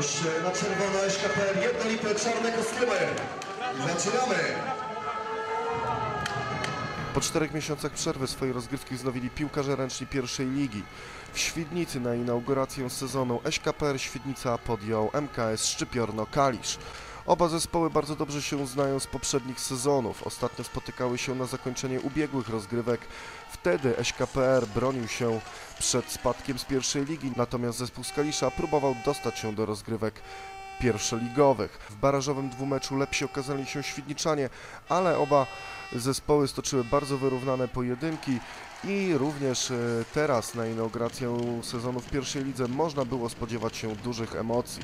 Już e, na czerwono SKPR, jednolite czarne kostiumy. Zaczynamy. Po czterech miesiącach przerwy swojej rozgrywki wznowili piłkarze ręczni pierwszej ligi. W Świdnicy na inaugurację sezonu SKPR Świdnica podjął MKS Szczypiorno-Kalisz. Oba zespoły bardzo dobrze się znają z poprzednich sezonów. Ostatnio spotykały się na zakończenie ubiegłych rozgrywek. Wtedy SKPR bronił się przed spadkiem z pierwszej ligi, natomiast zespół z Kalisza próbował dostać się do rozgrywek pierwszoligowych. W barażowym dwumeczu lepsi okazali się Świdniczanie, ale oba zespoły stoczyły bardzo wyrównane pojedynki i również e, teraz na inaugurację sezonu w pierwszej lidze można było spodziewać się dużych emocji.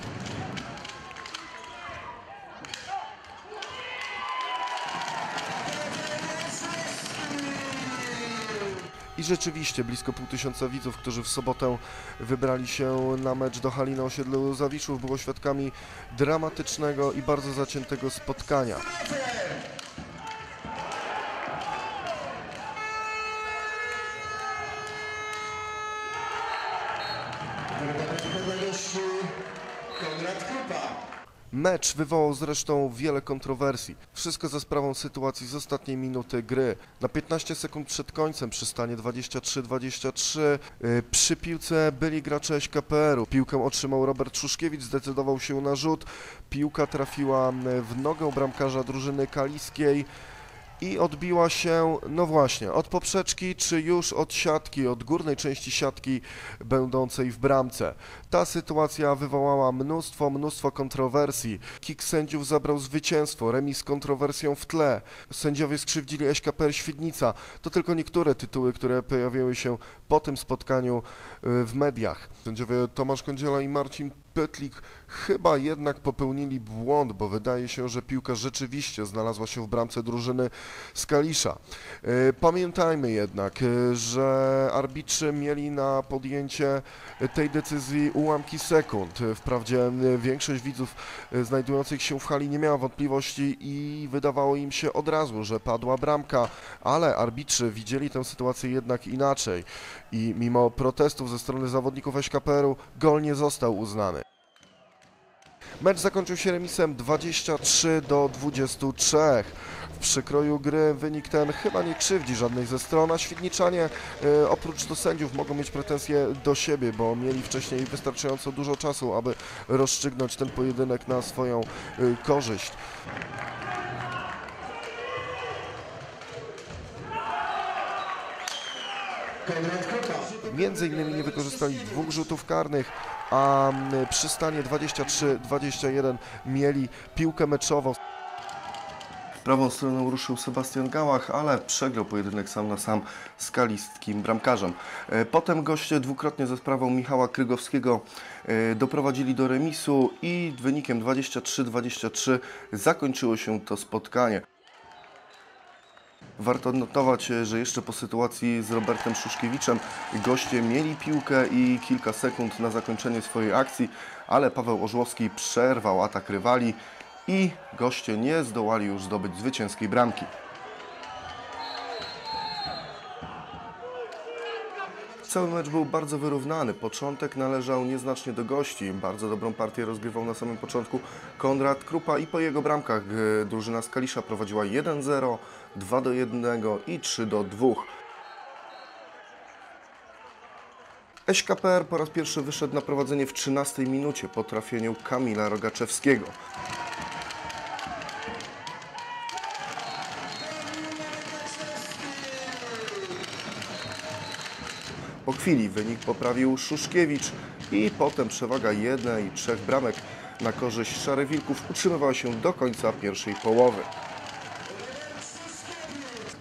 I rzeczywiście blisko pół tysiąca widzów, którzy w sobotę wybrali się na mecz do hali na osiedlu Zawiszów, było świadkami dramatycznego i bardzo zaciętego spotkania. Wygląda gości Konrad Krupa. Mecz wywołał zresztą wiele kontrowersji. Wszystko za sprawą sytuacji z ostatniej minuty gry. Na 15 sekund przed końcem przy stanie 23-23 yy, przy piłce byli gracze SKPR-u. Piłkę otrzymał Robert Szuszkiewicz, zdecydował się na rzut. Piłka trafiła yy, w nogę bramkarza drużyny kaliskiej i odbiła się, no właśnie, od poprzeczki, czy już od siatki, od górnej części siatki będącej w bramce. Ta sytuacja wywołała mnóstwo, mnóstwo kontrowersji. Kik sędziów zabrał zwycięstwo, remis z kontrowersją w tle. Sędziowie skrzywdzili SKPR Świdnica. To tylko niektóre tytuły, które pojawiły się po tym spotkaniu y, w mediach. Sędziowie Tomasz Kądziela i Marcin Petlik chyba jednak popełnili błąd, bo wydaje się, że piłka rzeczywiście znalazła się w bramce drużyny z Kalisza. E, Pamiętajmy jednak, e, że arbitrzy mieli na podjęcie tej decyzji ułamki sekund. Wprawdzie e, większość widzów znajdujących się w hali nie miała wątpliwości i wydawało im się od razu, że padła bramka, ale arbitrzy widzieli tę sytuację jednak inaczej i mimo protestów ze strony zawodników SKPR-u gol nie został uznany. Mecz zakończył się remisem 23 do 23. W przykroju gry wynik ten chyba nie krzywdzi żadnej ze stron, a Świdniczanie e, oprócz do sędziów mogą mieć pretensje do siebie, bo mieli wcześniej wystarczająco dużo czasu, aby rozstrzygnąć ten pojedynek na swoją e, korzyść. Między innymi nie wykorzystali dwóch rzutów karnych, a przy stanie 23-21 mieli piłkę meczową. Prawą stroną ruszył Sebastian Gałach, ale przegrał pojedynek sam na sam z kalistkim bramkarzem. E, Potem goście dwukrotnie ze sprawą Michała Krygowskiego e, doprowadzili do remisu i wynikiem 23-23 zakończyło się to spotkanie. Warto odnotować, e, że jeszcze po sytuacji z Robertem Szuszkiewiczem goście mieli piłkę i kilka sekund na zakończenie swojej akcji, ale Paweł Orzłowski przerwał atak rywali i goście nie zdołali już zdobyć zwycięskiej bramki. Cały mecz był bardzo wyrównany. Początek należał nieznacznie do gości. Bardzo dobrą partię rozgrywał na samym początku Konrad Krupa i po jego bramkach drużyna z Kalisza prowadziła 1-0, 2-1 i 3-2. SKPR po raz pierwszy wyszedł na prowadzenie w 13 minucie po trafieniu Kamila Rogaczewskiego. Po chwili wynik poprawił Szuszkiewicz i potem przewaga jednej i trzech bramek na korzyść Szarewilków utrzymywała się do końca pierwszej połowy.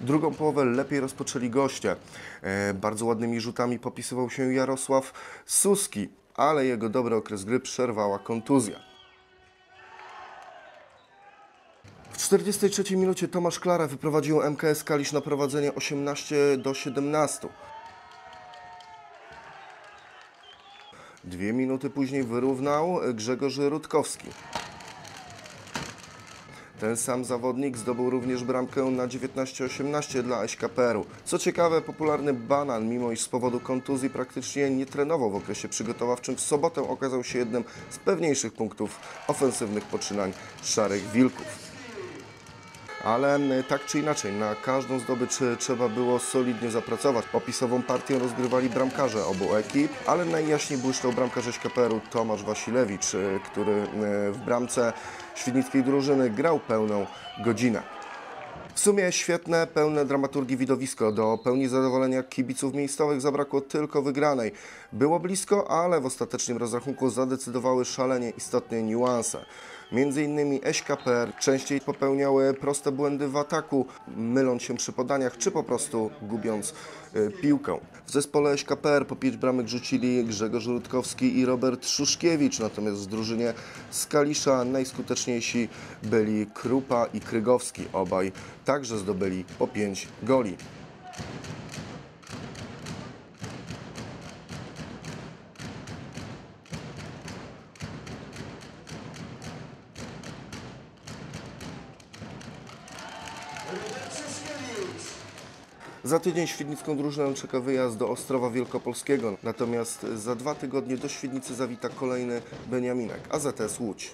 Drugą połowę lepiej rozpoczęli goście. E, bardzo ładnymi rzutami popisywał się Jarosław Suski, ale jego dobry okres gry przerwała kontuzja. W 43 minucie Tomasz Klara wyprowadził MKS Kalisz na prowadzenie 18 do 17. Dwie minuty później wyrównał Grzegorz Rutkowski. Ten sam zawodnik zdobył również bramkę na 19-18 dla SKPR-u. Co ciekawe, popularny Banan, mimo iż z powodu kontuzji praktycznie nie trenował w okresie przygotowawczym, w sobotę okazał się jednym z pewniejszych punktów ofensywnych poczynań Szarych Wilków. Ale tak czy inaczej, na każdą zdobycz e, trzeba było solidnie zapracować. Opisową partię rozgrywali bramkarze obu ekip, ale najjaśniej błyszczał bramkarz KPR-u Tomasz Wasilewicz, e, który e, w bramce świdnickiej drużyny grał pełną godzinę. W sumie świetne, pełne dramaturgii widowisko. Do pełni zadowolenia kibiców miejscowych zabrakło tylko wygranej. Było blisko, ale w ostatecznym rozrachunku zadecydowały szalenie istotne niuanse. Innymi SKPR częściej popełniały proste błędy w ataku, myląc się przy podaniach, czy po prostu gubiąc y, piłkę. W zespole SKPR po pięć bramek rzucili Grzegorz Rutkowski i Robert Szuszkiewicz, natomiast w drużynie z Kalisza najskuteczniejsi byli Krupa i Krygowski. Obaj także zdobyli po pięć goli. Za tydzień świdnicką drużynę czeka wyjazd do Ostrowa Wielkopolskiego, natomiast za dwa tygodnie do Świdnicy zawita kolejny Beniaminek, AZS Łódź.